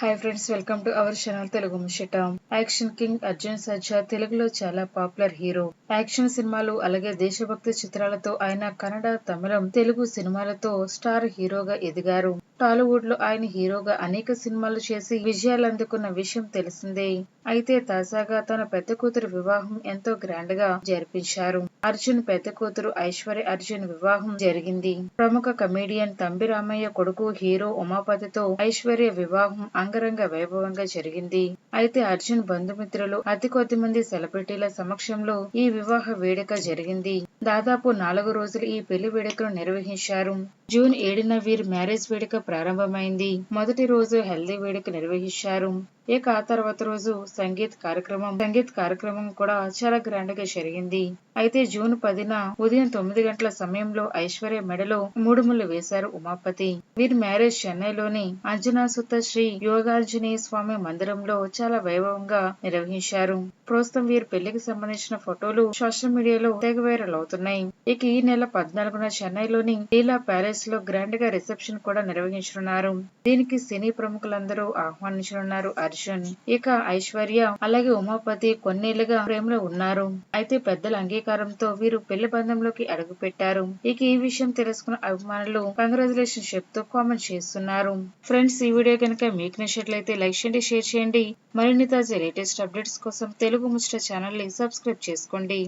Hi friends welcome to our channel Telugu ముషట action king Arjun సజ్జా తెలుగులో చాలా పాపులర్ హీరో యాక్షన్ సినిమాలు అలాగే దేశభక్తి చిత్రాలతో ఆయన కన్నడ తమిళం తెలుగు సినిమాలతో స్టార్ హీరోగా ఎదిగారు టాలీవుడ్లో ఆయన హీరోగా అనేక సినిమాలు చేసి విజయాలు అందుకున్న విషయం తెలిసిందే అయితే తాజాగా తన పెద్ద కూతురు వివాహం ఎంతో గ్రాండ్గా జరిపించారు అర్జున్ పెద్ద కూతురు ఐశ్వర్య అర్జున్ వివాహం జరిగింది. ప్రముఖ కమేడియన్ తంబి రామయ్య కొడుకు హీరో ఉమాపతితో ఐశ్వర్య వివాహం అంగరంగ వైభవంగా జరిగింది. అయితే అర్జున్ బంధుమిత్రులు అతి కొద్ది మంది సెలబ్రిటీల సమక్షంలో ఈ వివాహ వేడుక జరిగింది. దాదాపు నాలుగు రోజులు ఈ పెళ్ళి వేడుకను నిర్వహించారు. జూన్ ఏడున వీరి మ్యారేజ్ వేడుక ప్రారంభమైంది. మొదటి రోజు హెల్దీ వేడుక నిర్వహించారు. ఇక ఆ తర్వాత రోజు సంగీత్ కార్యక్రమం సంగీత్ కార్యక్రమం కూడా చాలా గ్రాండ్గా జరిగింది. అయితే జూన్ పదిన ఉదయం తొమ్మిది గంటల సమయంలో ఐశ్వర్య మెడలో మూడు ముళ్ళు వేశారు ఉమాపతి. వీరి మ్యారేజ్ చెన్నైలోని అంజనాసుత శ్రీ యోగాంజనేయ స్వామి మందిరంలో చాలా వైభవంగా నిర్వహించారు. ప్రస్తుతం వీరి పెళ్ళికి సంబంధించిన ఫోటోలు సోషల్ మీడియాలో తెగ వైరల్ అవుతున్నాయి. ఇక ఈ నెల పద్నాలుగున చెన్నైలోని లీలా ప్యాలెస్లో గ్రాండ్గా రిసెప్షన్ కూడా నిర్వహించనున్నారు. దీనికి సినీ ప్రముఖులందరూ ఆహ్వానించనున్నారు అర్జున్. ఇక ఐశ్వర్య అలాగే ఉమాపతి కొన్నేళ్ళుగా ప్రేమలో ఉన్నారు. అయితే పెద్దల అంగీకారంతో వీరు పెళ్ళి బంధంలోకి అడుగుపెట్టారు. ఇక ఈ విషయం తెలుసుకున్న అభిమానులు కంగ్రాచులేషన్ చెప్తూ కామెంట్ చేస్తున్నారు. ఫ్రెండ్స్ ఈ వీడియో కనుక మీకు నచ్చినట్లయితే లైక్ చేయండి షేర్ చేయండి. మరిన్ని తాజా లేటెస్ట్ అప్డేట్స్ కోసం తెలుగు ముచ్చట ఛానల్ని సబ్స్క్రైబ్ చేసుకోండి.